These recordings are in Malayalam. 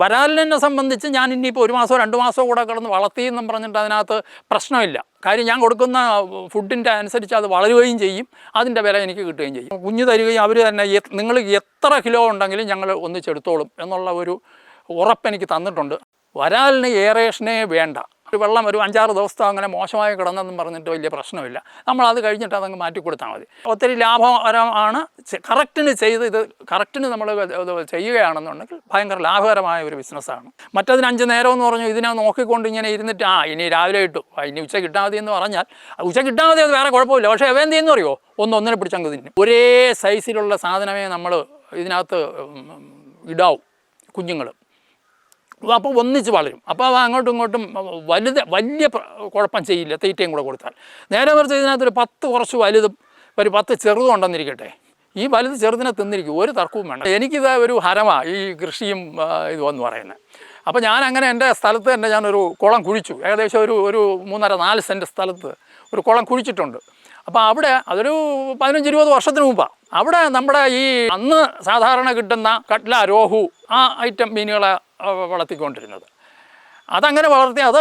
വരാലിനെ സംബന്ധിച്ച് ഞാൻ ഇനിയിപ്പോൾ ഒരു മാസമോ രണ്ട് മാസമോ കൂടെ കിടന്ന് വളർത്തി എന്നും പറഞ്ഞിട്ട് അതിനകത്ത് പ്രശ്നമില്ല. കാര്യം ഞാൻ കൊടുക്കുന്ന ഫുഡിന്റെ അനുസരിച്ച് അത് വളരുകയും ചെയ്യും. അതിന്റെ വില എനിക്ക് കിട്ടുകയും ചെയ്യും. കുഞ്ഞു തരികയും അവർ തന്നെ നിങ്ങൾ എത്ര കിലോ ഉണ്ടെങ്കിലും ഞങ്ങൾ ഒന്നിച്ചെടുത്തോളും എന്നുള്ള ഒരു ഉറപ്പ് എനിക്ക് തന്നിട്ടുണ്ട്. വരാലിന് ഏറേഷനെ വേണ്ട. ഒരു വെള്ളം ഒരു അഞ്ചാറ് ദിവസത്തെ അങ്ങനെ മോശമായി കിടന്നെന്നും പറഞ്ഞിട്ട് വലിയ പ്രശ്നമില്ല. നമ്മൾ അത് കഴിഞ്ഞിട്ട് അതങ്ങ് മാറ്റി കൊടുത്താൽ മതി. ഒത്തിരി ലാഭകരമാണ് കറക്റ്റിന് ചെയ്ത് ഇത് കറക്റ്റിന് നമ്മൾ ചെയ്യുകയാണെന്നുണ്ടെങ്കിൽ ഭയങ്കര ലാഭകരമായ ഒരു ബിസിനസ്സാണ്. മറ്റതിന് അഞ്ച് നേരം എന്ന് പറഞ്ഞു ഇതിനെ നോക്കിക്കൊണ്ട് ഇങ്ങനെ ഇരുന്നിട്ട് ആ ഇനി രാവിലെ ഇട്ടു. ഇനി ഉച്ച കിട്ടാൽ മതി എന്ന് പറഞ്ഞാൽ ഉച്ച കിട്ടാൽ മതി അത് വേറെ കുഴപ്പമില്ല. പക്ഷേ അവ എന്ത് ചെയ്യുന്നു അറിയോ? ഒന്ന് ഒന്നിനെ പിടിച്ചങ്ങ് തിന്നും. ഒരേ സൈസിലുള്ള സാധനമേ നമ്മൾ ഇതിനകത്ത് ഇടാവും കുഞ്ഞുങ്ങളും. അപ്പോൾ ഒന്നിച്ച് വളരും അപ്പോൾ അങ്ങോട്ടും ഇങ്ങോട്ടും വലുത് വലിയ കുഴപ്പം ചെയ്യില്ല. തീറ്റയും കൂടെ കൊടുത്താൽ. നേരെ മറിച്ച് ഇതിനകത്തൊരു പത്ത് കുറച്ച് വലുതും ഒരു പത്ത് ചെറുതും ഉണ്ടെന്നിരിക്കട്ടെ. ഈ വലുത് ചെറുതിനെ തിന്നിരിക്കും. ഒരു തർക്കവും വേണ്ട. എനിക്കിത് ഒരു ഹരമാണ് ഈ കൃഷിയും ഇതുമെന്ന് പറയുന്നത്. അപ്പോൾ ഞാൻ അങ്ങനെ എന്റെ സ്ഥലത്ത് തന്നെ ഞാനൊരു കുളം കുഴിച്ചു. ഏകദേശം ഒരു ഒരു മൂന്നര നാല് സെന്റ് സ്ഥലത്ത് ഒരു കുളം കുഴിച്ചിട്ടുണ്ട്. അപ്പോൾ അവിടെ അതൊരു പതിനഞ്ച് ഇരുപത് വർഷത്തിന് മുമ്പാണ് അവിടെ നമ്മുടെ ഈ അന്ന് സാധാരണ കിട്ടുന്ന കട്ല രോഹു ആ ഐറ്റം മീനുകളെ വളർത്തിക്കൊണ്ടിരുന്നത്. അതങ്ങനെ വളർത്തി അത്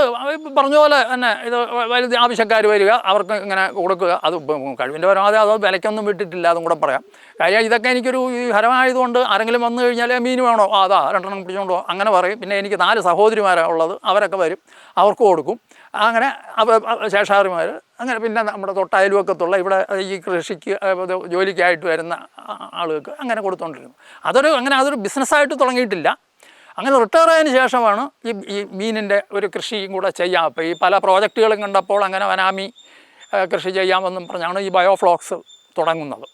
പറഞ്ഞ പോലെ തന്നെ ഇത് വലുത് ആവശ്യക്കാർ വരിക അവർക്ക് ഇങ്ങനെ കൊടുക്കുക അത് കഴിവിന്റെ പരമാവധി അത് വിലയ്ക്കൊന്നും വിട്ടിട്ടില്ല അതും കൂടെ പറയാം. കാര്യം ഇതൊക്കെ എനിക്കൊരു ഹരമായതുകൊണ്ട് ആരെങ്കിലും വന്നു കഴിഞ്ഞാൽ മീൻ വേണോ? അതാ രണ്ടെണ്ണം പിടിച്ചോണ്ടോ അങ്ങനെ പറയും. പിന്നെ എനിക്ക് നാല് സഹോദരിമാരാണ് ഉള്ളത്. അവരൊക്കെ വരും. അവർക്ക് കൊടുക്കും. അങ്ങനെ ശേഷാറിമാർ അങ്ങനെ പിന്നെ നമ്മുടെ തൊട്ടയൽവക്കത്തുള്ള ഇവിടെ ഈ കൃഷിക്ക് ജോലിക്കായിട്ട് വരുന്ന ആളുകൾക്ക് അങ്ങനെ കൊടുത്തുകൊണ്ടിരുന്നു അതൊരു അങ്ങനെ അതൊരു ബിസിനസ്സായിട്ട് തുടങ്ങിയിട്ടില്ല. അങ്ങനെ റിട്ടയർ ആയതിനു ശേഷമാണ് ഈ ഈ മീനിന്റെ ഒരു കൃഷിയും കൂടെ ചെയ്യാം. അപ്പോൾ ഈ പല പ്രോജക്റ്റുകളും കണ്ടപ്പോൾ അങ്ങനെ വനാമി കൃഷി ചെയ്യാമെന്നും പറഞ്ഞാണ് ഈ ബയോഫ്ലോക്സ് തുടങ്ങുന്നത്.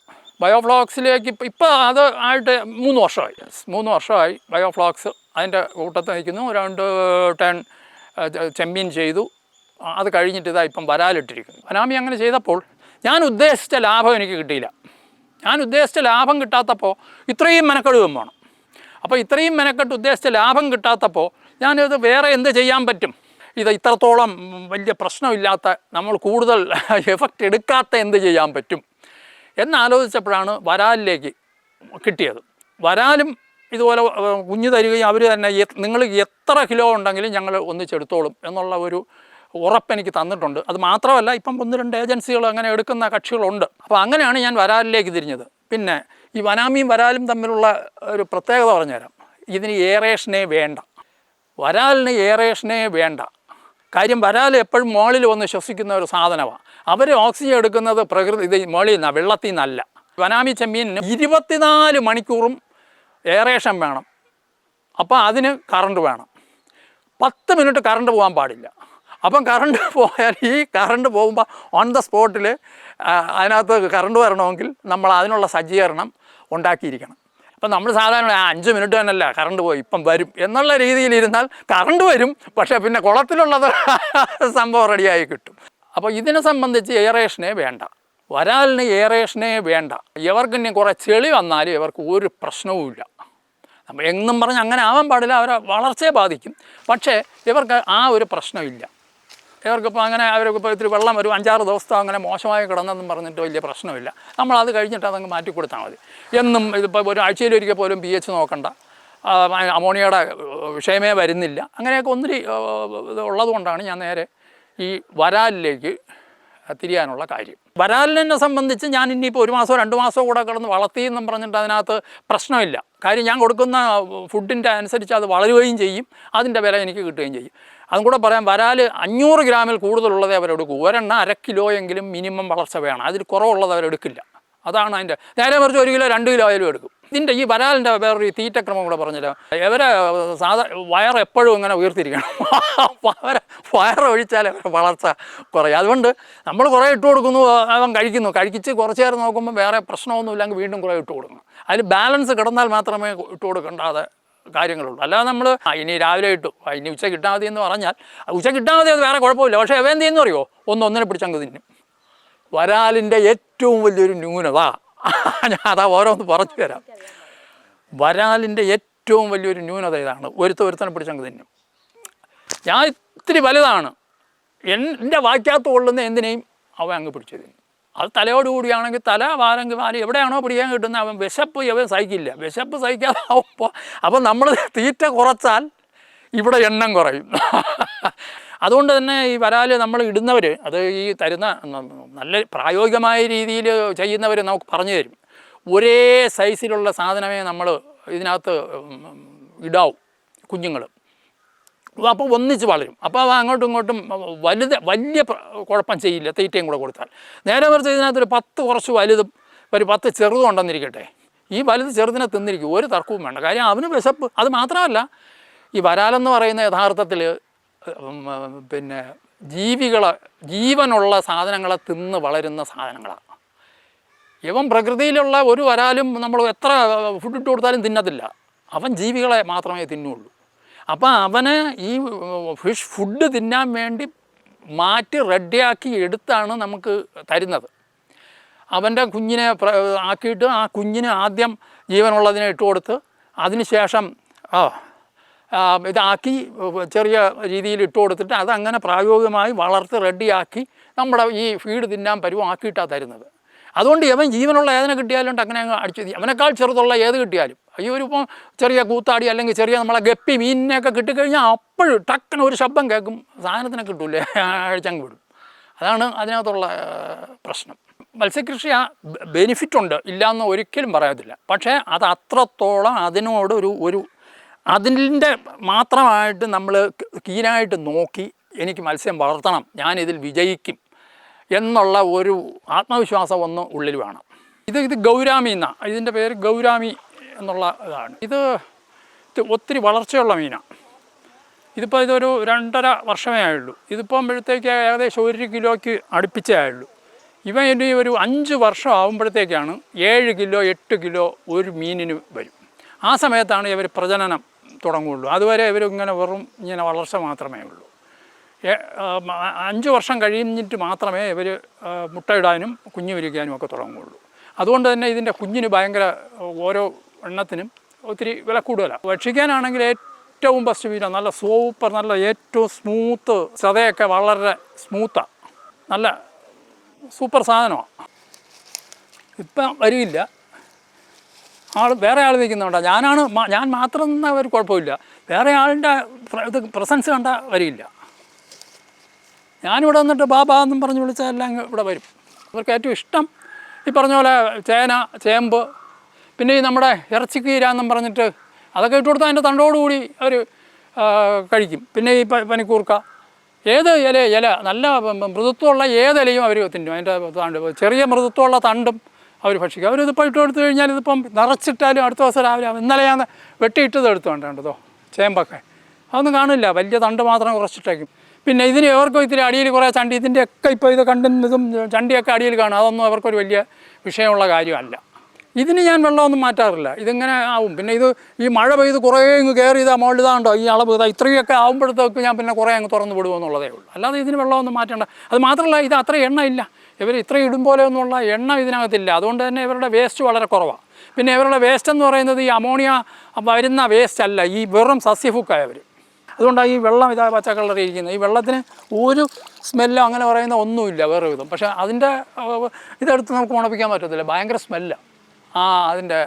ബയോഫ്ലോക്സിലേക്ക് ഇപ്പം ഇപ്പോൾ അത് ആയിട്ട് മൂന്ന് വർഷമായി. മൂന്ന് വർഷമായി ബയോഫ്ലോക്സ് അതിന്റെ കൂട്ടത്തിൽ നിൽക്കുന്നു. രണ്ട് ടൺ ചെമ്മീൻ ചെയ്തു. അത് കഴിഞ്ഞിട്ട് ഇതാ ഇപ്പം വരാലിട്ടിരിക്കുന്നു. വനാമി അങ്ങനെ ചെയ്തപ്പോൾ ഞാൻ ഉദ്ദേശിച്ച ലാഭം എനിക്ക് കിട്ടിയില്ല. ഞാൻ ഉദ്ദേശിച്ച ലാഭം കിട്ടാത്തപ്പോൾ ഇത്രയും മെനക്കെടുവും വേണം. അപ്പോൾ ഇത്രയും മെനക്കെട്ട് ഉദ്ദേശിച്ച ലാഭം കിട്ടാത്തപ്പോൾ ഞാനിത് വേറെ എന്ത് ചെയ്യാൻ പറ്റും? ഇത് ഇത്രത്തോളം വലിയ പ്രശ്നമില്ലാത്ത നമ്മൾ കൂടുതൽ എഫക്റ്റ് എടുക്കാത്ത എന്ത് ചെയ്യാൻ പറ്റും? എന്നാലോചിച്ചപ്പോഴാണ് വരാലിലേക്ക് കിട്ടിയത്. വരാലും ഇതുപോലെ കുഞ്ഞു തരികയും അവർ തന്നെ നിങ്ങൾ എത്ര കിലോ ഉണ്ടെങ്കിലും ഞങ്ങൾ ഒന്നിച്ചെടുത്തോളും എന്നുള്ള ഒരു ഉറപ്പ് എനിക്ക് തന്നിട്ടുണ്ട്. അത് മാത്രമല്ല ഇപ്പം ഒന്ന് രണ്ട് ഏജൻസികൾ അങ്ങനെ എടുക്കുന്ന കക്ഷികളുണ്ട്. അപ്പോൾ അങ്ങനെയാണ് ഞാൻ വരാലിലേക്ക് തിരിഞ്ഞത്. പിന്നെ ഈ വനാമിയും വരാലും തമ്മിലുള്ള ഒരു പ്രത്യേകത പറഞ്ഞുതരാം. ഇതിന് ഏറേഷനെ വേണ്ട. വരാലിന് ഏറേഷനെ വേണ്ട. കാര്യം വരാൽ എപ്പോഴും മോളിൽ വന്ന് ശ്വസിക്കുന്ന ഒരു സാധനമാണ് അവർ ഓക്സിജൻ എടുക്കുന്നത് പ്രകൃതി ഇത് മുകളിൽ നിന്നാണ് വെള്ളത്തിൽ നിന്നല്ല. വനാമി ചെമ്മീനിന് ഇരുപത്തിനാല് മണിക്കൂറും ഏറേഷൻ വേണം. അപ്പോൾ അതിന് കറണ്ട് വേണം. പത്ത് മിനിറ്റ് കറണ്ട് പോകാൻ പാടില്ല. അപ്പം കറണ്ട് പോയാൽ ഈ കറണ്ട് പോകുമ്പോൾ ഓൺ ദ സ്പോട്ടിൽ അതിനകത്ത് കറണ്ട് വരണമെങ്കിൽ നമ്മൾ അതിനുള്ള സജ്ജീകരണം ഉണ്ടാക്കിയിരിക്കണം. അപ്പം നമ്മൾ സാധാരണ അഞ്ച് മിനിറ്റ് തന്നെയല്ല കറണ്ട് പോയി ഇപ്പം വരും എന്നുള്ള രീതിയിൽ ഇരുന്നാൽ കറണ്ട് വരും പക്ഷേ പിന്നെ കുളത്തിലുള്ളത് സംഭവം റെഡിയായി കിട്ടും. അപ്പോൾ ഇതിനെ സംബന്ധിച്ച് എയറേഷനെ വേണ്ട. വരാലിന് എയറേഷനെ വേണ്ട. ഇവർക്ക് ഇനി കുറേ ചെളി വന്നാലും ഇവർക്ക് ഒരു പ്രശ്നവുമില്ല എന്നും പറഞ്ഞ് അങ്ങനെ ആവാൻ പാടില്ല അവരെ വളർച്ചയെ ബാധിക്കും. പക്ഷേ ഇവർക്ക് ആ ഒരു പ്രശ്നമില്ല. ഇവർക്കിപ്പോൾ അങ്ങനെ അവരൊക്കെ ഇപ്പോൾ ഇത്തിരി വെള്ളം വരും അഞ്ചാറ് ദിവസം അങ്ങനെ മോശമായി കിടന്നെന്നും പറഞ്ഞിട്ട് വലിയ പ്രശ്നമില്ല. നമ്മൾ അത് കഴിഞ്ഞിട്ട് അതങ്ങ് മാറ്റി കൊടുത്താൽ മതി. എന്നും ഇതിപ്പോൾ ഒരു ആഴ്ചയിലൊരിക്കൽ പോലും പി എച്ച് നോക്കണ്ട അമോണിയയുടെ വിഷയമേ വരുന്നില്ല. അങ്ങനെയൊക്കെ ഒന്നിരി ഉള്ളതുകൊണ്ടാണ് ഞാൻ നേരെ ഈ വരാലിലേക്ക് തിരിയാനുള്ള കാര്യം. വരാലിനെ സംബന്ധിച്ച് ഞാൻ ഇനിയിപ്പോൾ ഒരു മാസമോ രണ്ട് മാസമോ കൂടെ കിടന്ന് വളർത്തി എന്നും പറഞ്ഞിട്ട് അതിനകത്ത് പ്രശ്നമില്ല. കാര്യം ഞാൻ കൊടുക്കുന്ന ഫുഡിന്റെ അനുസരിച്ച് അത് വളരുകയും ചെയ്യും. അതിന്റെ വില എനിക്ക് കിട്ടുകയും ചെയ്യും. അതും കൂടെ പറയാം വരാൽ അഞ്ഞൂറ് ഗ്രാമിൽ കൂടുതലുള്ളതേ അവരെടുക്കൂ ഒരെണ്ണം അര കിലോയെങ്കിലും മിനിമം വളർച്ച വേണം. അതിൽ കുറവുള്ളത് അവരെടുക്കില്ല. അതാണ് അതിന്റെ നേരെ മറിച്ച് ഒരു കിലോ രണ്ട് കിലോ ആയാലും എടുക്കും. ഇതിന്റെ ഈ വരാലിന്റെ വേറൊരു തീറ്റക്രമം കൂടെ പറഞ്ഞില്ല. ഇവരെ സാധാ വയർ എപ്പോഴും ഇങ്ങനെ ഉയർത്തിരിക്കണം അവരെ വയറൊഴിച്ചാൽ അവരുടെ വളർച്ച കുറയും. അതുകൊണ്ട് നമ്മൾ കുറേ ഇട്ട് കൊടുക്കുന്നു അവൻ കഴിക്കുന്നു. കഴിച്ച് കുറച്ച് നേരം നോക്കുമ്പോൾ വേറെ പ്രശ്നമൊന്നുമില്ലെങ്കിൽ വീണ്ടും കുറേ ഇട്ട് കൊടുക്കണം അതിൽ ബാലൻസ് കിടന്നാൽ മാത്രമേ ഇട്ട് കൊടുക്കേണ്ടാതെ കാര്യങ്ങളുള്ളൂ. അല്ലാതെ നമ്മൾ ഇനി രാവിലെ ഇട്ടു. ആ, ഇനി ഉച്ച കിട്ടാൻ മതി എന്ന് പറഞ്ഞാൽ ഉച്ച കിട്ടാൻ മതി അത് വേറെ കുഴപ്പമില്ല. പക്ഷേ അവൻ എന്ത് ചെയ്യുന്നു അറിയോ? ഒന്ന് ഒന്നിനെ പിടിച്ചങ്ങ് തിന്നും. വരാലിന്റെ ഏറ്റവും വലിയൊരു ന്യൂനത ഞാൻ അതാ ഓരോന്ന് പറഞ്ഞു തരാം. വരാലിന്റെ ഏറ്റവും വലിയൊരു ന്യൂനത ഇതാണ് ഒരുത്ത ഒരുത്തനെ പിടിച്ചങ്ങ് തിന്നും. ഞാൻ ഇത്തിരി വലുതാണ്. എന്റെ വാക്യാത്ത് കൊള്ളുന്ന എന്തിനേയും അവൻ അങ്ങ് പിടിച്ചു തിന്നും. അത് തലയോടുകൂടിയാണെങ്കിൽ തല വാരെങ്കിൽ വാൽ എവിടെയാണോ പിടിക്കാൻ കിട്ടുന്നത് അവൻ വിശപ്പ് അവൻ സഹിക്കില്ല. വിശപ്പ് സഹിക്കാതെ ആവുമ്പോൾ അപ്പം നമ്മൾ തീറ്റ കുറച്ചാൽ ഇവിടെ എണ്ണം കുറയും. അതുകൊണ്ട് തന്നെ ഈ വരാൽ നമ്മൾ ഇടുന്നവർ അത് ഈ തരുന്ന നല്ല പ്രായോഗികമായ രീതിയിൽ ചെയ്യുന്നവർ നമുക്ക് പറഞ്ഞു തരും. ഒരേ സൈസിലുള്ള സാധനമേ നമ്മൾ ഇതിനകത്ത് ഇടാവും കുഞ്ഞുങ്ങളും. അപ്പോൾ ഒന്നിച്ച് വളരും അപ്പോൾ അങ്ങോട്ടും ഇങ്ങോട്ടും വലുത് വലിയ കുഴപ്പം ചെയ്യില്ല. തീറ്റയും കൂടെ കൊടുത്താൽ. നേരെ മറിച്ച് ഇതിനകത്തൊരു പത്ത് കുറച്ച് വലുതും ഒരു പത്ത് ചെറുതും ഉണ്ടെന്നിരിക്കട്ടെ. ഈ വലുത് ചെറുതിനെ തിന്നിരിക്കും. ഒരു തർക്കവും വേണ്ട. കാര്യം അവന് വിശപ്പ്. അത് മാത്രമല്ല ഈ വരാലെന്ന് പറയുന്ന യഥാർത്ഥത്തിൽ പിന്നെ ജീവികളെ ജീവനുള്ള സാധനങ്ങളെ തിന്ന് വളരുന്ന സാധനങ്ങളാണ് ഇവൻ പ്രകൃതിയിലുള്ള ഒരു വരാലും നമ്മൾ എത്ര ഫുഡ് ഇട്ട് കൊടുത്താലും തിന്നത്തില്ല. അവൻ ജീവികളെ മാത്രമേ തിന്നുള്ളൂ. അപ്പോൾ അവന് ഈ ഫിഷ് ഫുഡ് തിന്നാൻ വേണ്ടി മാറ്റി റെഡിയാക്കി എടുത്താണ് നമുക്ക് തരുന്നത്. അവന്റെ കുഞ്ഞിനെ ആക്കിയിട്ട് ആ കുഞ്ഞിന് ആദ്യം ജീവനുള്ളതിനെ ഇട്ട് കൊടുത്ത് അതിനുശേഷം ഇതാക്കി ചെറിയ രീതിയിൽ ഇട്ട് കൊടുത്തിട്ട് അതങ്ങനെ പ്രായോഗികമായി വളർത്ത് റെഡിയാക്കി നമ്മുടെ ഈ ഫീഡ് തിന്നാൻ പരുവമാക്കിയിട്ടാണ് തരുന്നത്. അതുകൊണ്ട് ഇവൻ ജീവനുള്ള ഏതിനെ കിട്ടിയാലും അങ്ങനെ അങ്ങ് അടിച്ചു അവനേക്കാൾ ചെറുതുള്ള ഏത് കിട്ടിയാലും ഈ ഒരു ഇപ്പം ചെറിയ കൂത്താടി അല്ലെങ്കിൽ ചെറിയ നമ്മളെ ഗപ്പി മീനിനെയൊക്കെ കിട്ടിക്കഴിഞ്ഞാൽ അപ്പോഴും ടക്കിന് ഒരു ശബ്ദം കേൾക്കും. സാധനത്തിനെ കിട്ടൂലേ അഴിച്ചങ്ങ് വിടും. അതാണ് അതിനകത്തുള്ള പ്രശ്നം. മത്സ്യകൃഷി ആ ബെനിഫിറ്റ് ഉണ്ട്. ഇല്ലയെന്ന് ഒരിക്കലും പറയത്തില്ല പക്ഷേ അത് അത്രത്തോളം അതിനോട് ഒരു ഒരു അതിന്റെ മാത്രമായിട്ട് നമ്മൾ കീനായിട്ട് നോക്കി എനിക്ക് മത്സ്യം വളർത്തണം ഞാനിതിൽ വിജയിക്കും എന്നുള്ള ഒരു ആത്മവിശ്വാസം ഒന്ന് ഉള്ളിൽ വേണം. ഇത് ഇത് ഗൗരാമി എന്നാണ് ഇതിന്റെ പേര് ഗൗരാമി എന്നുള്ള ഇതാണ്. ഇത് ഒത്തിരി വളർച്ചയുള്ള മീനാണ് ഇതിപ്പോൾ ഇതൊരു രണ്ടര വർഷമേ ആയുള്ളൂ. ഇതിപ്പോഴത്തേക്ക് ഏകദേശം ഒരു കിലോയ്ക്ക് അടുപ്പിച്ചേ ആയുള്ളൂ. ഇവ ഇനി ഒരു അഞ്ച് വർഷം ആകുമ്പോഴത്തേക്കാണ് ഏഴ് കിലോ എട്ട് കിലോ ഒരു മീനിന് വരും. ആ സമയത്താണ് ഇവർ പ്രജനനം തുടങ്ങുകയുള്ളൂ അതുവരെ ഇവർ ഇങ്ങനെ വെറും ഇങ്ങനെ വളർച്ച മാത്രമേ ഉള്ളൂ. അഞ്ച് വർഷം കഴിഞ്ഞിട്ട് മാത്രമേ ഇവർ മുട്ടയിടാനും കുഞ്ഞു വിരിക്കാനും ഒക്കെ തുടങ്ങുകയുള്ളൂ അതുകൊണ്ട് തന്നെ ഇതിന്റെ കുഞ്ഞിന് ഭയങ്കര ഓരോ എണ്ണത്തിനും ഒത്തിരി വില കൂടുതലാണ് ഭക്ഷിക്കാനാണെങ്കിൽ ഏറ്റവും ബെസ്റ്റ് മീന നല്ല സൂപ്പർ നല്ല ഏറ്റവും സ്മൂത്ത് ചതയൊക്കെ വളരെ സ്മൂത്താണ് നല്ല സൂപ്പർ സാധനമാണ് ഇപ്പം വരില്ല ആൾ വേറെ ആൾ നിൽക്കുന്നുണ്ടോ. ഞാനാണ് ഞാൻ മാത്രം നിന്നാൽ ഒരു കുഴപ്പമില്ല. വേറെ ആളിന്റെ ഇത് പ്രസൻസ് കണ്ടാൽ വരില്ല ഞാനിവിടെ വന്നിട്ട് ബാബാ എന്നും പറഞ്ഞ് വിളിച്ചാൽ എല്ലാം ഇവിടെ വരും. അവർക്ക് ഏറ്റവും ഇഷ്ടം ഈ പറഞ്ഞ പോലെ ചേന ചേമ്പ് പിന്നെ ഈ നമ്മുടെ ഇറച്ചിക്കീരാന്നും പറഞ്ഞിട്ട് അതൊക്കെ ഇട്ട് കൊടുത്താൽ അതിന്റെ തണ്ടോടുകൂടി അവർ കഴിക്കും. പിന്നെ ഈ പനിക്കൂർക്ക. ഏത് ഇല ഇല നല്ല മൃദുത്വമുള്ള ഏത് ഇലയും അവർ തിന്നും. അതിന്റെ തണ്ട് ചെറിയ മൃദുത്വമുള്ള തണ്ടും അവർ ഭക്ഷിക്കും. അവരിതിപ്പോൾ ഇട്ട് കൊടുത്തു കഴിഞ്ഞാൽ ഇതിപ്പം നിറച്ചിട്ടാലും അടുത്ത ദിവസം രാവിലെ ഇന്നലെ ഞാൻ വെട്ടിയിട്ടത് എടുത്തുകൊണ്ട് കണ്ടതോ ചേമ്പൊക്കെ. അതൊന്നും കാണില്ല. വലിയ തണ്ട് മാത്രം കുറച്ചിട്ടേക്കും. പിന്നെ ഇതിന് എവർക്കും ഇത്തിരി അടിയിൽ കുറേ ചണ്ടി. ഇതിന്റെ ഒക്കെ ഇപ്പോൾ ഇത് കണ്ടും ഇതും ചണ്ടിയൊക്കെ അടിയിൽ കാണും. അതൊന്നും അവർക്കൊരു വലിയ വിഷയമുള്ള കാര്യമല്ല. ഇതിന് ഞാൻ വെള്ളമൊന്നും മാറ്റാറില്ല. ഇതിങ്ങനെ ആവും? പിന്നെ ഇത് ഈ മഴ പെയ്ത് കുറേ ഇങ്ങ് കയറി ഇതാ മുകളിൽ ഇതാണ്ടോ ഈ അളവ് ഇതാ ഇത്രയൊക്കെ ആകുമ്പോഴത്തേക്ക് ഞാൻ പിന്നെ കുറേ അങ്ങ് തുറന്ന് വിടുമെന്നുള്ളതേ ഉള്ളൂ. അല്ലാതെ ഇതിന് വെള്ളമൊന്നും മാറ്റേണ്ട. അത് മാത്രമല്ല ഇത് അത്ര എണ്ണ ഇല്ല. ഇവർ ഇത്ര ഇടും പോലെ ഒന്നുമുള്ള എണ്ണ ഇതിനകത്തില്ല. അതുകൊണ്ട് തന്നെ ഇവരുടെ വേസ്റ്റ് വളരെ കുറവാണ് പിന്നെ ഇവരുടെ വേസ്റ്റ് എന്ന് പറയുന്നത് ഈ അമോണിയ വരുന്ന വേസ്റ്റ് അല്ല ഈ വെറും സസ്യഫുക്കായവർ അതുകൊണ്ടാണ് ഈ വെള്ളം ഇതാ പച്ച ഇരിക്കുന്നത്. ഈ വെള്ളത്തിന് ഒരു സ്മെല്ലോ അങ്ങനെ പറയുന്ന ഒന്നുമില്ല വേറെ വിധം. പക്ഷേ അതിന്റെ ഇതെടുത്ത് നമുക്ക് ഉണപ്പിക്കാൻ പറ്റത്തില്ല. ഭയങ്കര സ്മെല്ലാണ് ആ അതിന്റെ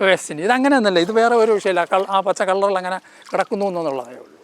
വേസ്റ്റിന് ഇതങ്ങനെ ഒന്നല്ല ഇത് വേറെ ഒരു വിഷയമില്ല. ആ പച്ച കളറിൽ അങ്ങനെ കിടക്കുന്നു എന്നുള്ളതേ ഉള്ളൂ.